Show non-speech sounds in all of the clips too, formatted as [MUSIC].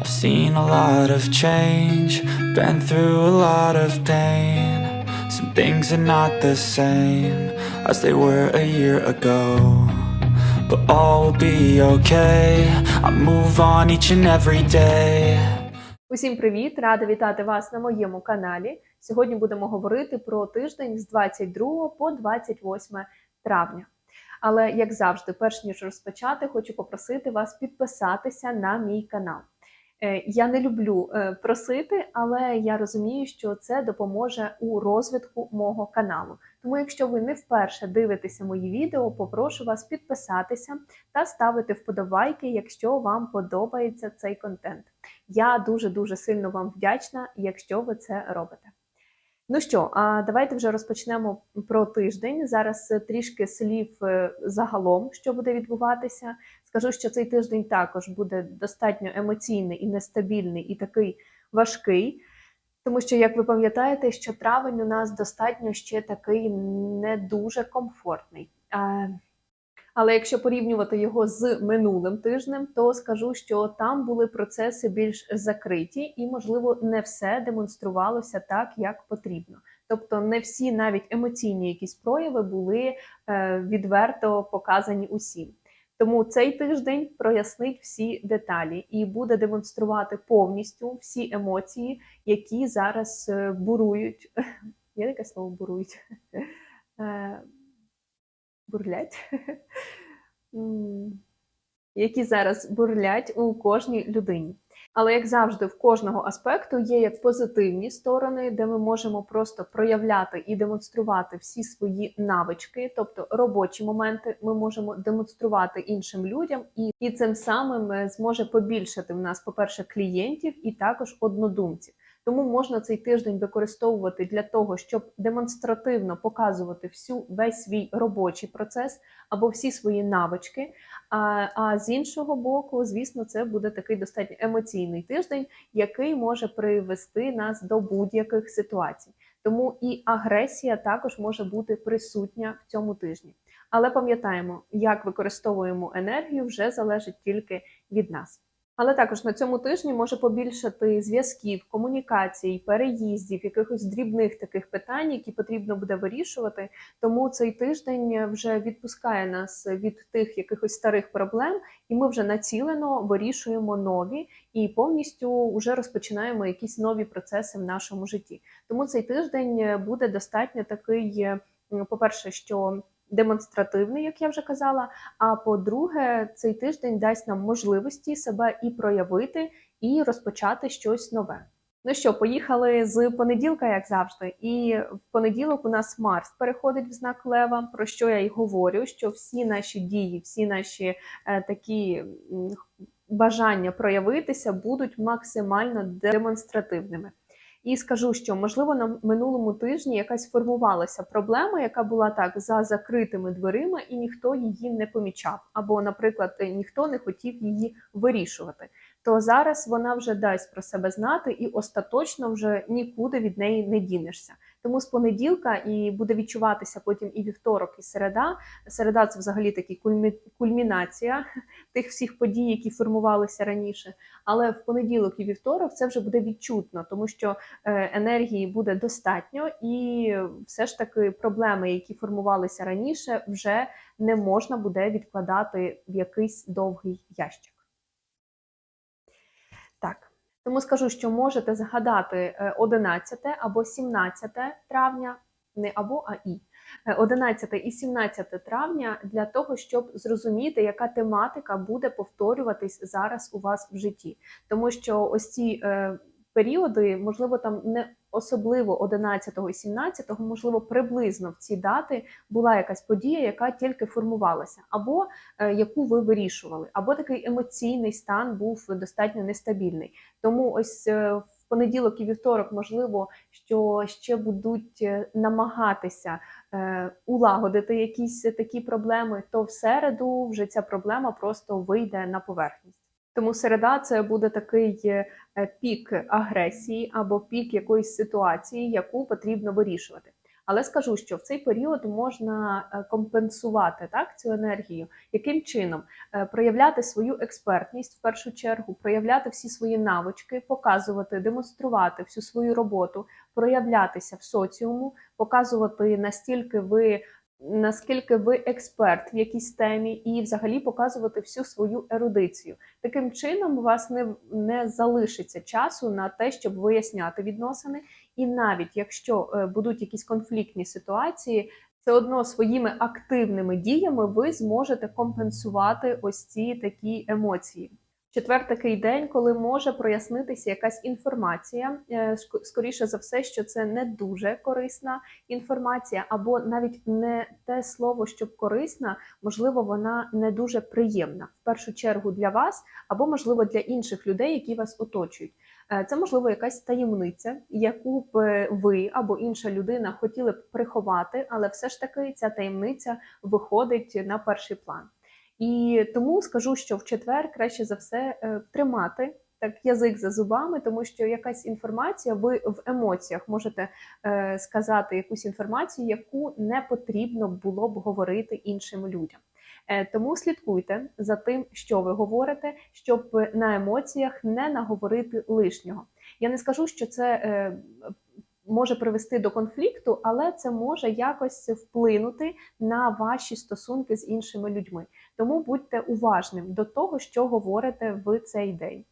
I've seen a lot of change, been through a lot of pain. Some things are not the same as they were a year ago. But all will be okay. I move on each and every day. Усім привіт! Рада вітати вас на моєму каналі. Сьогодні будемо говорити про тиждень з 22 по 28 травня. Але як завжди, перш ніж розпочати, хочу попросити вас підписатися на мій канал. Е, Я не люблю е, просити, але я розумію, що це допоможе у розвитку мого каналу. Тому, якщо ви не вперше дивитеся мої відео, попрошу вас підписатися та ставити вподобайки, якщо вам подобається цей контент. Я дуже дуже сильно вам вдячна, якщо ви це робите. Ну що, а давайте вже розпочнемо про тиждень. Зараз трішки слів е, загалом, що буде відбуватися. Скажу, що цей тиждень також буде достатньо емоційний і нестабільний, і такий важкий. Тому що, як ви пам'ятаєте, що травень у нас достатньо ще такий не дуже комфортний. Але якщо порівнювати його з минулим тижнем, то скажу, що там були процеси більш закриті, і, можливо, не все демонструвалося так, як потрібно. Тобто, не всі навіть емоційні якісь прояви були е, відверто показані усім. Тому цей тиждень прояснить всі деталі і буде демонструвати повністю всі емоції, які зараз е, бурують. [LAUGHS] Є таке слово бурують? [LAUGHS] Е, Бурлять? [LAUGHS] Які зараз бурлять у кожній людині. Але як завжди, в кожного аспекту є як позитивні сторони, де ми можемо просто проявляти і демонструвати всі свої навички, тобто робочі моменти, ми можемо демонструвати іншим людям, і, і цим самим е, зможе побільшати в нас, по-перше, клієнтів і також однодумців. Тому можна цей тиждень використовувати для того, щоб демонстративно показувати всю весь свій робочий процес або всі свої навички. А, а з іншого боку, звісно, це буде такий достатньо емоційний тиждень, який може привести нас до будь-яких ситуацій. Тому і агресія також може бути присутня в цьому тижні. Але пам'ятаємо, як використовуємо енергію, вже залежить тільки від нас. Але також на цьому тижні може побільшати зв'язків, комунікацій, переїздів, якихось дрібних таких питань, які потрібно буде вирішувати. Тому цей тиждень вже відпускає нас від тих якихось старих проблем, і ми вже націлено вирішуємо нові і повністю вже розпочинаємо якісь нові процеси в нашому житті. Тому цей тиждень буде достатньо такий, по-перше, що демонстративний, як я вже казала. А по-друге, цей тиждень дасть нам можливості себе і проявити, і розпочати щось нове. Ну що, поїхали з понеділка, як завжди. І в понеділок у нас Марс переходить в знак Лева, про що я й говорю: що всі наші дії, всі наші е, такі бажання проявитися будуть максимально демонстративними. І скажу, що можливо на минулому тижні якась формувалася проблема, яка була так за закритими дверима, і ніхто її не помічав, або, наприклад, ніхто не хотів її вирішувати. То зараз вона вже дасть про себе знати, і остаточно вже нікуди від неї не дінешся. Тому з понеділка і буде відчуватися потім і вівторок, і середа. Середа це взагалі такі кульмі- кульмінація тих всіх подій, які формувалися раніше. Але в понеділок і вівторок це вже буде відчутно, тому що е, енергії буде достатньо, і все ж таки проблеми, які формувалися раніше, вже не можна буде відкладати в якийсь довгий ящик. Так. Тому скажу, що можете згадати е, 11 або 17 травня, не або, а і. Е, 11 і 17 травня для того, щоб зрозуміти, яка тематика буде повторюватись зараз у вас в житті. Тому що ось ці е, періоди, можливо, там не особливо 11 і 17, можливо, приблизно в ці дати була якась подія, яка тільки формувалася, або е, яку ви вирішували, або такий емоційний стан був достатньо нестабільний. Тому ось е, в понеділок і вівторок, можливо, що ще будуть е, намагатися улагодити якісь такі проблеми, то в середу вже ця проблема просто вийде на поверхність. Тому середа це буде такий е, пік агресії або пік якоїсь ситуації, яку потрібно вирішувати. Але скажу, що в цей період можна е, компенсувати так цю енергію. Яким чином Е, проявляти свою експертність в першу чергу, проявляти всі свої навички, показувати, демонструвати всю свою роботу, проявлятися в соціуму, показувати настільки ви. Наскільки ви експерт в якійсь темі, і взагалі показувати всю свою ерудицію. Таким чином, у вас не, не залишиться часу на те, щоб виясняти відносини. І навіть якщо е, будуть якісь конфліктні ситуації, все одно своїми активними діями ви зможете компенсувати ось ці такі емоції. Четвер такий день, коли може прояснитися якась інформація. Е, Скоріше за все, що це не дуже корисна інформація, або навіть не те слово, щоб корисна, можливо, вона не дуже приємна в першу чергу для вас, або можливо для інших людей, які вас оточують. Е, Це можливо якась таємниця, яку б е, ви або інша людина хотіли б приховати, але все ж таки ця таємниця виходить на перший план. І тому скажу, що в четвер краще за все е, тримати так язик за зубами, тому що якась інформація, ви в емоціях можете е, сказати якусь інформацію, яку не потрібно було б говорити іншим людям. Е, Тому слідкуйте за тим, що ви говорите, щоб на емоціях не наговорити лишнього. Я не скажу, що це може привести до конфлікту, але це може якось вплинути на ваші стосунки з іншими людьми. Тому будьте уважним до того, що говорите в цей день.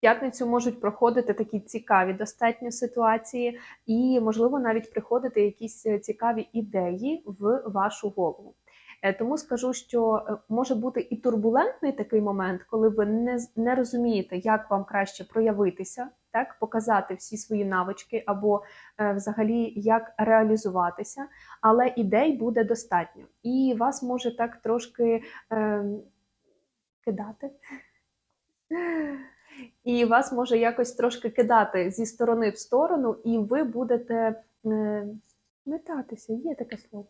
П'ятницю можуть проходити такі цікаві достатньо ситуації, і, можливо, навіть приходити якісь е, цікаві ідеї в вашу голову. Е, Тому скажу, що е, може бути і турбулентний такий момент, коли ви не, не розумієте, як вам краще проявитися, так показати всі свої навички, або е, взагалі як реалізуватися, але ідей буде достатньо, і вас може так трошки е, кидати. І вас може якось трошки кидати зі сторони в сторону, і ви будете е, метатися, є таке слово.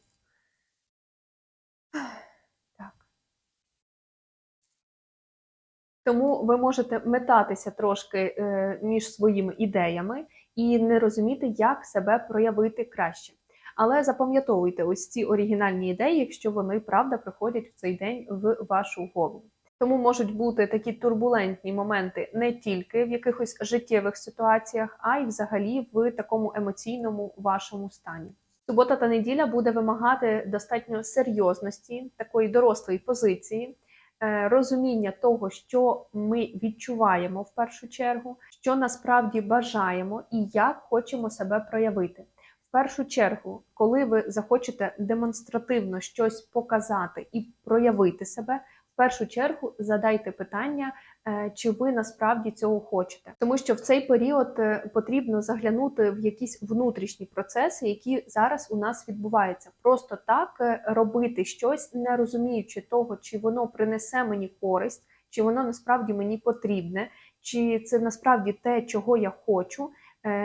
Тому ви можете метатися трошки е, між своїми ідеями і не розуміти, як себе проявити краще. Але запам'ятовуйте ось ці оригінальні ідеї, якщо вони правда приходять в цей день в вашу голову. Тому можуть бути такі турбулентні моменти не тільки в якихось життєвих ситуаціях, а й взагалі в такому емоційному вашому стані. Субота та неділя буде вимагати достатньо серйозності, такої дорослої позиції, розуміння того, що ми відчуваємо в першу чергу, що насправді бажаємо і як хочемо себе проявити. В першу чергу, коли ви захочете демонстративно щось показати і проявити себе, першу чергу задайте питання, е, чи ви насправді цього хочете, тому що в цей період е, потрібно заглянути в якісь внутрішні процеси, які зараз у нас відбуваються. Просто так е, робити щось, не розуміючи того, чи воно принесе мені користь, чи воно насправді мені потрібне, чи це насправді те, чого я хочу,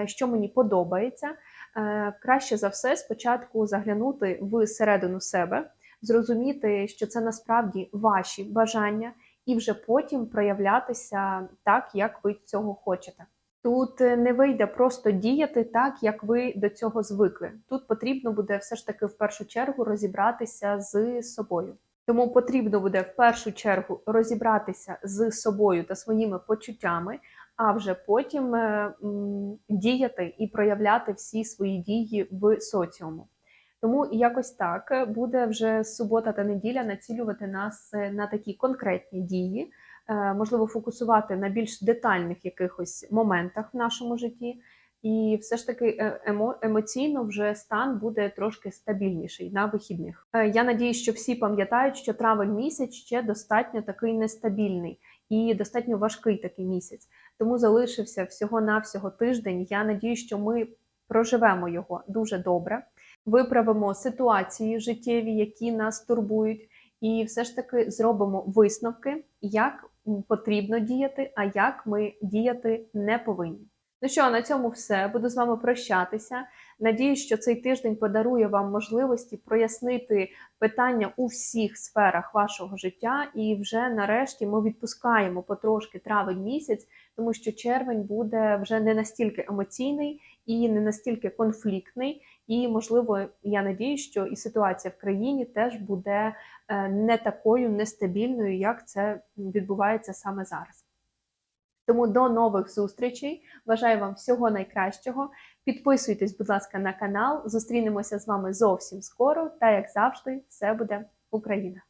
що мені подобається. Краще за все спочатку заглянути в середину себе, зрозуміти, що це насправді ваші бажання, і вже потім проявлятися так, як ви цього хочете. Тут е, не вийде просто діяти так, як ви до цього звикли. Тут потрібно буде все ж таки в першу чергу розібратися з собою. Тому потрібно буде в першу чергу розібратися з собою та своїми почуттями, а вже потім е, діяти і проявляти всі свої дії в соціуму. Тому якось так е, буде вже субота та неділя націлювати нас е, на такі конкретні дії, е, можливо, фокусувати на більш детальних якихось моментах в нашому житті. І все ж таки емо, емоційно вже стан буде трошки стабільніший на вихідних. Я надію, що всі пам'ятають, що травень місяць ще достатньо такий нестабільний і достатньо важкий такий місяць. Тому залишився всього-навсього тиждень. Я надію, що ми проживемо його дуже добре, виправимо ситуації життєві, які нас турбують, і все ж таки зробимо висновки, як потрібно діяти, а як ми діяти не повинні. Ну що, на цьому все. Буду з вами прощатися. Надіюсь, що цей тиждень подарує вам можливості прояснити питання у всіх сферах вашого життя. І вже нарешті ми відпускаємо потрошки травень місяць, тому що червень буде вже не настільки емоційний і не настільки конфліктний. І, можливо, я надію, що і ситуація в країні теж буде е, не такою нестабільною, як це відбувається саме зараз. Тому до нових зустрічей. Бажаю вам всього найкращого. Підписуйтесь, будь ласка, на канал. Зустрінемося з вами зовсім скоро. Та як завжди, все буде Україна!